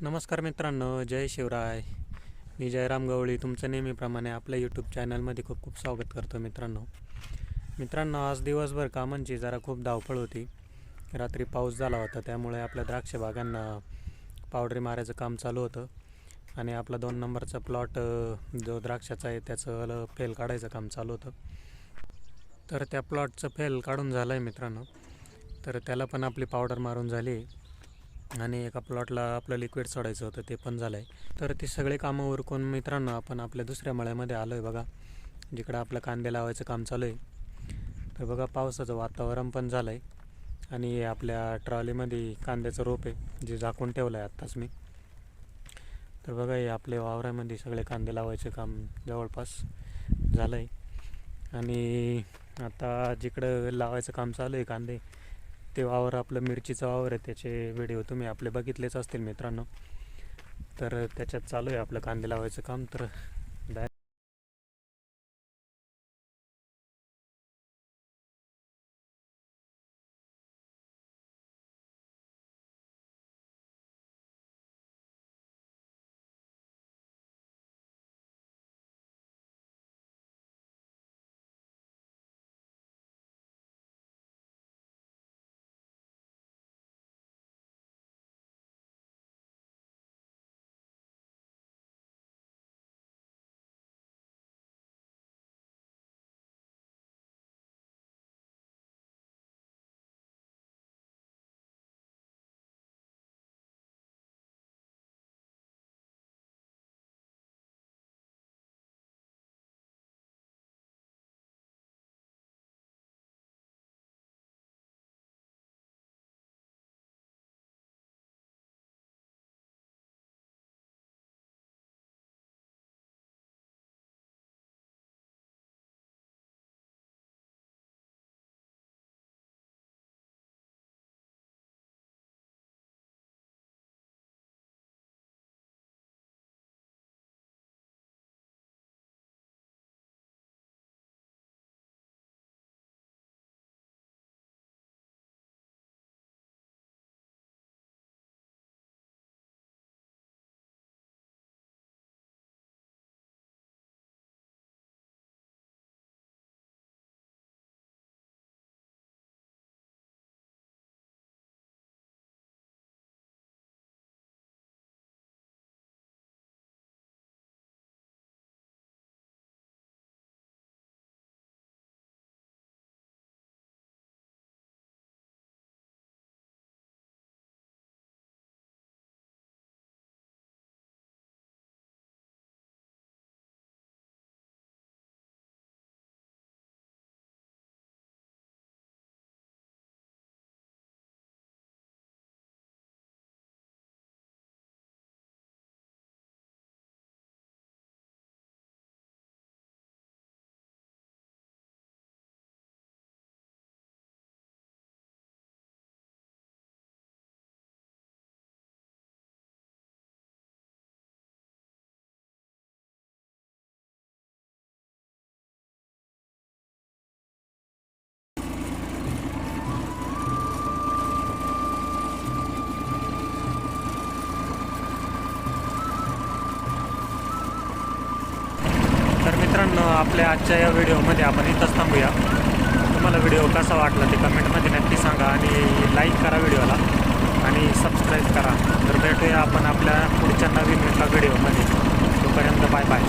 नमस्कार मित्रांनो जय शिवराय. मी जयराम गवळी तुमचं नेहमीप्रमाणे आपल्या यूट्यूब चॅनलमध्ये खूप खूप स्वागत करतो मित्रांनो. मित्रांनो आज दिवसभर कामांची जरा खूप धावपळ होती. रात्री पाऊस झाला होता त्यामुळे आपल्या द्राक्ष बागांना पावडरी मारायचं काम चालू होतं. आणि आपला दोन नंबरचा प्लॉट जो द्राक्षाचा आहे त्याचं ल- फेल काढायचं काम चालू होतं. तर त्या प्लॉटचं फेल काढून झालं आहे मित्रांनो. तर त्याला पण आपली पावडर मारून झाली. आहे आणि एका प्लॉटला आपलं लिक्विड सोडायचं होतं ते पण झालं आहे तर ती सगळे कामं उरकून मित्रांनो आपण आपल्या दुसऱ्या मळ्यामध्ये आलो आहे बघा. जिकडं आपलं कांदे लावायचं काम चालू आहे तर बघा पावसाचं वातावरण पण झालं आहे आणि आपल्या ट्रॉलीमध्ये कांद्याचं रोप आहे जे झाकून ठेवलं आहे आत्ताच मी. तर बघा हे आपल्या वावरामध्ये सगळे कांदे लावायचं काम जवळपास झालं आहे आणि आता जिकडं लावायचं काम चालू आहे कांदे ते वावर आपलं मिरचीचं वावर आहे त्याचे व्हिडिओ तुम्ही आपले बघितलेच असतील मित्रांनो. तर त्याच्यात चालू आहे आपलं कांदे लावायचं काम. तर तर मित्रांनो आपल्या आजच्या या व्हिडिओमध्ये आपण इथंच थांबूया. तुम्हाला व्हिडिओ कसा वाटला ते कमेंटमध्ये नक्की सांगा आणि लाईक करा व्हिडिओला आणि सबस्क्राईब करा. तर भेटूया आपण आपल्या पुढच्या नवीन एका व्हिडिओमध्ये. तोपर्यंत बाय बाय